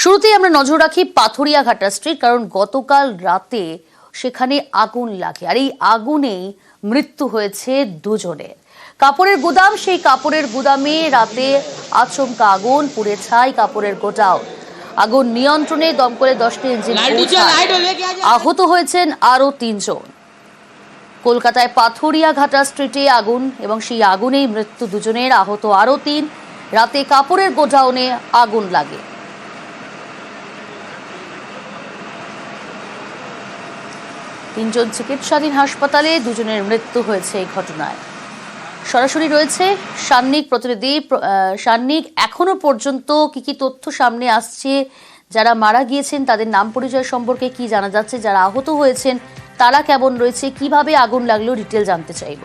শুরুতেই আমরা নজর রাখি পাথুরিয়া ঘাটা স্ট্রিট কারণ গতকাল রাতে সেখানে আগুন লাগে। আর এই আগুনেই মৃত্যু হয়েছে দুজনের কাপড়ের গুদাম সেই কাপড়ের গুদামে রাতে আচমকা আগুন পুড়ে ছাই কাপড়ের গোটাও। আগুন নিয়ন্ত্রণে দমকলে দশটি ইঞ্জিন আহত হয়েছেন আরও তিনজন। কলকাতায় পাথুরিয়া ঘাটা স্ট্রিটে আগুন এবং সেই আগুনেই মৃত্যু দুজনের। আহত আরও তিন। রাতে কাপড়ের গোডাউনে আগুন লাগে। তিনজন চিকিৎসাধীন হাসপাতালে দুজনের মৃত্যু হয়েছে এই ঘটনায়। সরাসরি রয়েছে সান্নিক প্রতিনিধি সান্নিক, এখনও পর্যন্ত কি কি তথ্য সামনে আসছে? যারা মারা গিয়েছেন, তাদের নাম পরিচয় সম্পর্কে কি জানা যাচ্ছে? যারা আহত হয়েছেন, তারা কেমন রয়েছে? কীভাবে আগুন লাগল? ডিটেল জানতে চাইব।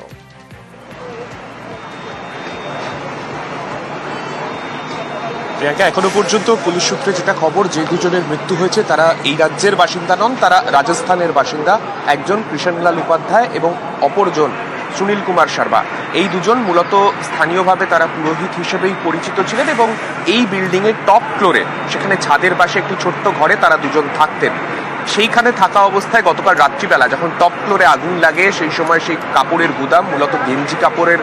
প্রিয়াঙ্কা এখনও পর্যন্ত পুলিশ সূত্রে যেটা খবর, যে দুজনের মৃত্যু হয়েছে, তারা এই রাজ্যের বাসিন্দা নন, তারা রাজস্থানের বাসিন্দা। একজন কৃষণলাল উপাধ্যায় এবং অপরজন সুনীল কুমার শর্মা। এই দুজন মূলত স্থানীয়ভাবে তারা পুরোহিত হিসেবেই পরিচিত ছিলেন এবং এই বিল্ডিংয়ের টপ ফ্লোরে, সেখানে ছাদের পাশে একটি ছোট্ট ঘরে তারা দুজন থাকতেন। সেইখানে থাকা অবস্থায় গতকাল রাত্রিবেলা যখন টপ ফ্লোরে আগুন লাগে, সেই সময় সেই কাপড়ের গুদাম, মূলত গেঞ্জি কাপড়ের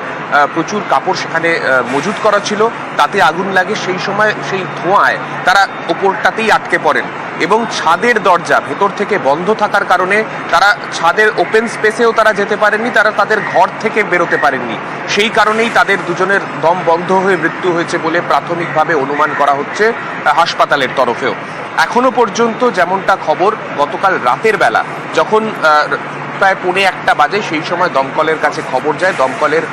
প্রচুর কাপড় সেখানে মজুত করা ছিল। তাতে আগুন লাগে সেই সময় সেই ধোঁয়ায় তারা ওপরটাতেই আটকে পড়েন এবং ছাদের দরজা ভেতর থেকে বন্ধ থাকার কারণে তারা ছাদের ওপেন স্পেসেও তারা যেতে পারেননি, তারা তাদের ঘর থেকে বেরোতে পারেননি। সেই কারণেই তাদের দুজনের দম বন্ধ হয়ে মৃত্যু হয়েছে বলে প্রাথমিকভাবে অনুমান করা হচ্ছে হাসপাতালের তরফেও। এখনও পর্যন্ত যেমনটা খবর গতকাল রাতের বেলা, যখন প্রায় পৌনে একটা বাজে, সেই সময় দমকলের কাছে খবর যায়। দমকলের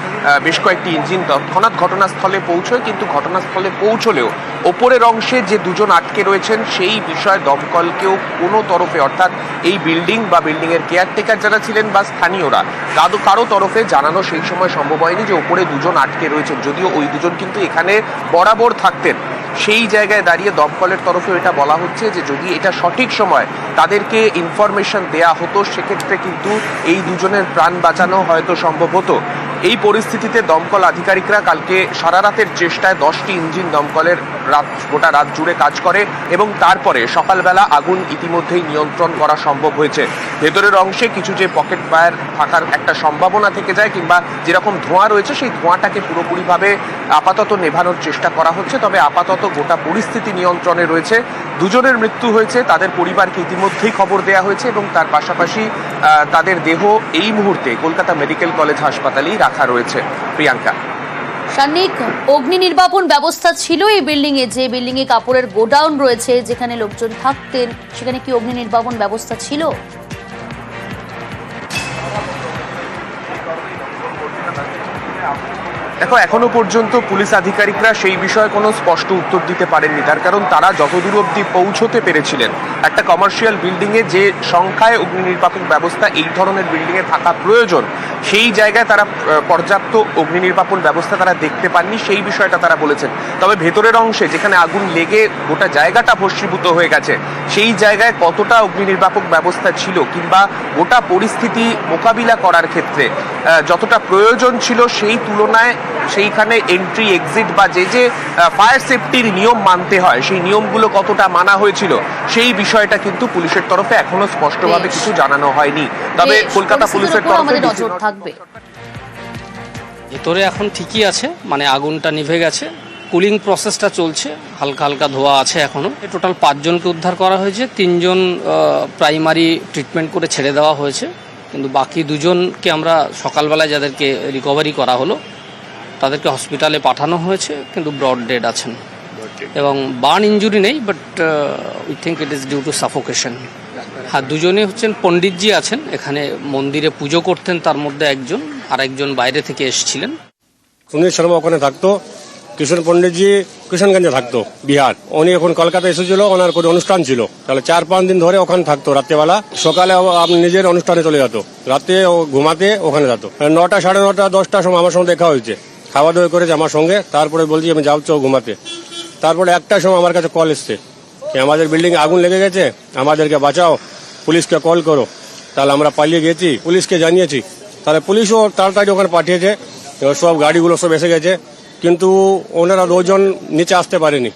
বেশ কয়েকটি ইঞ্জিন তৎক্ষণাৎ ঘটনাস্থলে পৌঁছয়, কিন্তু ঘটনাস্থলে পৌঁছলেও ওপরের অংশে যে দুজন আটকে রয়েছেন, সেই বিষয়ে দমকলকেও কোনো তরফে, অর্থাৎ এই বিল্ডিং বা বিল্ডিংয়ের কেয়ারটেকার যারা ছিলেন বা স্থানীয়রা কারও কারও তরফে জানানো সেই সময় সম্ভব হয়নি যে ওপরে দুজন আটকে রয়েছেন। যদিও ওই দুজন কিন্তু এখানে বরাবর থাকতেন। সেই জায়গায় দাঁড়িয়ে দমকলের তরফে এটা বলা হচ্ছে যে যদি এটা সঠিক সময় তাদেরকে ইনফরমেশন দেয়া হতো, সেক্ষেত্রে কিন্তু এই দুজনের প্রাণ বাঁচানো হয়তো সম্ভব হতো। এই পরিস্থিতিতে দমকল আধিকারিকরা কালকে সারা রাতের চেষ্টায় দশটি ইঞ্জিন দমকলের রাত, গোটা রাত জুড়ে কাজ করে এবং তারপরে সকালবেলা আগুন ইতিমধ্যেই নিয়ন্ত্রণ করা সম্ভব হয়েছে। ভেতরের অংশে কিছু যে পকেট ফায়ার থাকার একটা সম্ভাবনা থেকে যায় কিংবা যেরকম ধোঁয়া রয়েছে, সেই ধোঁয়াটাকে পুরোপুরিভাবে আপাতত নেভানোর চেষ্টা করা হচ্ছে। তবে আপাতত গোটা পরিস্থিতি নিয়ন্ত্রণে রয়েছে। দুজনের মৃত্যু হয়েছে, তাদের পরিবারকে ইতিমধ্যেই খবর দেওয়া হয়েছে এবং তার পাশাপাশি তাদের দেহ এই মুহূর্তে কলকাতা মেডিকেল কলেজ হাসপাতালেই রাখা রয়েছে। প্রিয়াঙ্কা। সান্নিক, অগ্নি নির্বাপন ব্যবস্থা ছিল এই বিল্ডিং এ যে বিল্ডিং এ কাপড়ের গোডাউন রয়েছে, যেখানে লোকজন থাকতেন, সেখানে কি অগ্নি নির্বাপন ব্যবস্থা ছিল? দেখো, এখনও পর্যন্ত পুলিশ আধিকারিকরা সেই বিষয়ে কোনো স্পষ্ট উত্তর দিতে পারেননি। তার কারণ তারা যতদূর অবধি পৌঁছতে পেরেছিলেন। একটা কমার্শিয়াল বিল্ডিং এ যে সংখ্যায় অগ্নি নির্বাপক ব্যবস্থা, এই ধরনের বিল্ডিং এ থাকা প্রয়োজন, সেই জায়গায় তারা পর্যাপ্ত অগ্নি নির্বাপন ব্যবস্থা তারা দেখতে পাননি, সেই বিষয়টা তারা বলেছেন। তবে ভেতরের অংশে, যেখানে আগুন লেগে গোটা জায়গাটা ভস্মীভূত হয়ে গেছে, সেই জায়গায় কতটা অগ্নি নির্বাপক ব্যবস্থা ছিল কিংবা গোটা পরিস্থিতি মোকাবিলা করার ক্ষেত্রে যতটা প্রয়োজন ছিল সেই তুলনায় সেইখানে এন্ট্রি এক্সিট বা যে যে ফায়ার সেফটির নিয়ম মানতে হয় সেই নিয়মগুলো কতটা মানা হয়েছিল সেই বিষয়টা কিন্তু পুলিশের তরফে এখনও স্পষ্টভাবে কিছু জানানো হয়নি। তবে কলকাতা পুলিশের তরফে নজর থাকবে। ভেতরে এখন ঠিকই আছে মানে আগুনটা নিভে গেছে। কুলিং প্রসেসটা চলছে হালকা হালকা ধোয়া আছে এখনও টোটাল পাঁচজনকে উদ্ধার করা হয়েছে তিনজন প্রাইমারি ট্রিটমেন্ট করে ছেড়ে দেওয়া হয়েছে। কিন্তু বাকি দুজনকে আমরা সকালবেলায় যাদেরকে রিকভারি করা হলো তাদেরকে হসপিটালে পাঠানো হয়েছে কিন্তু ব্রড ডেড আছেন। এবং বার্ন ইঞ্জুরি নেই but we think it is due to suffocation হ্যাঁ দুজনে হচ্ছেন পণ্ডিতজি আছেন এখানে মন্দিরে পুজো করতেন তার মধ্যে একজন আর একজন বাইরে থেকে এসেছিলেন। সুনীল শর্মা ওখানে থাকতো কিশোর পণ্ডিতজি কিষানগঞ্জে থাকতো বিহার। উনি এখন কলকাতা এসেছিল ওনার কোনো অনুষ্ঠান ছিল। তাহলে চার পাঁচ দিন ধরে ওখানে থাকতো রাত্রেবেলা। সকালে আপনি নিজের অনুষ্ঠানে চলে যেত। রাতে ও ঘুমাতে ওখানে যেত। নটা সাড়ে নটা দশটার সময় আমার সঙ্গে দেখা হয়েছে। খাওয়া দাওয়া করেছে আমার সঙ্গে, তারপরে বলছি আমি যাচ্ছ ঘুমাতে। তারপরে একটা সময় আমার কাছে কল এসছে যে আমাদের বিল্ডিং আগুন লেগে গেছে, আমাদেরকে বাঁচাও, পুলিশকে কল করো। তাহলে আমরা পালিয়ে গেছি, পুলিশকে জানিয়েছি। তাহলে পুলিশও তাড়াতাড়ি ওখানে পাঠিয়েছে সব গাড়িগুলো সব এসে গেছে, কিন্তু ওনারা দুজন নিচে আসতে পারেনি।